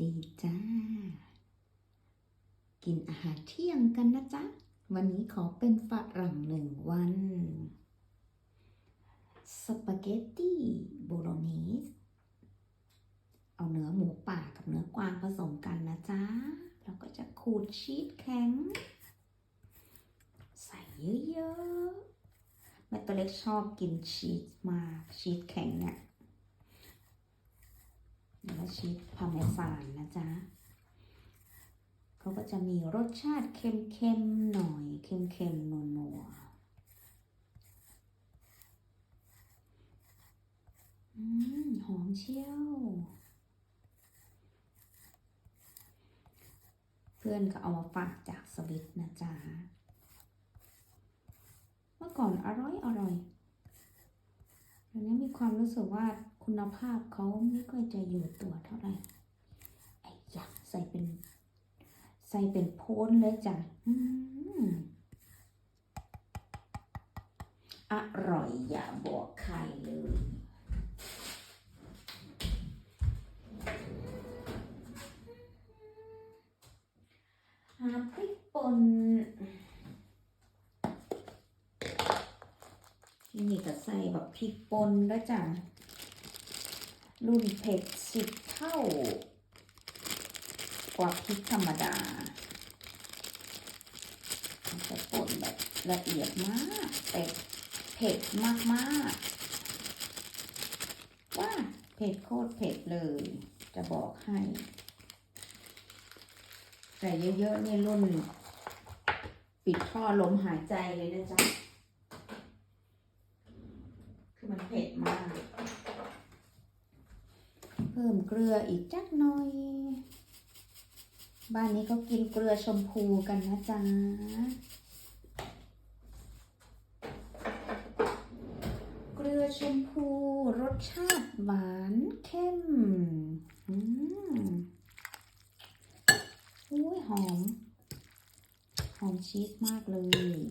ดีจ้า กินอาหารเที่ยงกันนะจ๊ะ วันนี้ขอเป็นฝรั่งหนึ่งวัน สปาเกตตี้โบโลเนส เอาเนื้อหมูป่ากับเนื้อกวางผสมกันนะจ๊ะแล้วก็จะขูดชีสแข็ง ใส่เยอะๆแม่ตัวเล็กชอบกินชีสมาก ชีสแข็งเนี่ย แล้วชีสพาร์เมซานนะจ๊ะเขาก็จะมีรสชาติเค็มๆหน่อยเค็มๆนัวๆอืมหอมเชี่ยว เพื่อนก็เอามาฝากจากสวิตนะจ๊ะเมื่อก่อนอร่อยอร่อยเดี๋ยวนี้มีความรู้สึกว่า คุณภาพเขาไม่ค่อยจะอยู่ตัวเท่าไหร่ไอ้ยักษ์ใส่เป็น ใส่เป็นโพนเลยจ้ะอร่อยอย่าบอกใครเลยหาพริกป่นที่นี่ก็ใส่แบบพริกป่นแล้วจ้ะ รุ่นเผ็ดสิบเท่า กว่าพริกธรรมดาจะป่นแบบละเอียดมากแต่เผ็ดมากมากๆว่าเผ็ดโคตรเผ็ดเลย จะบอกให้ แต่เยอะๆนี่รุ่น ปิดท่อลมหายใจเลยนะจ๊ะ คือมันเผ็ดมาก เพิ่มเกลืออีกจักหน่อย บ้านนี้เขากินเกลือชมพูกันนะจ๊ะเกลือชมพูรสชาติหวานเข้มอืมอุ้ยหอม หอมชีสมากเลย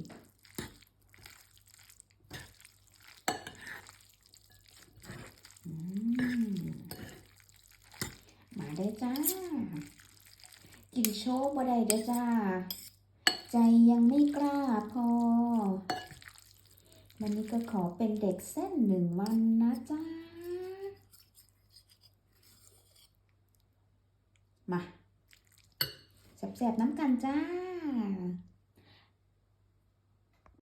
อืม ได้อจ้า กินโชว์บ่ได้เด้อจ้า ใจยังไม่กล้าพอ วันนี้ก็ขอเป็นเด็กเส้นหนึ่งวันนะจ้า มาแสบๆน้ำกันจ้า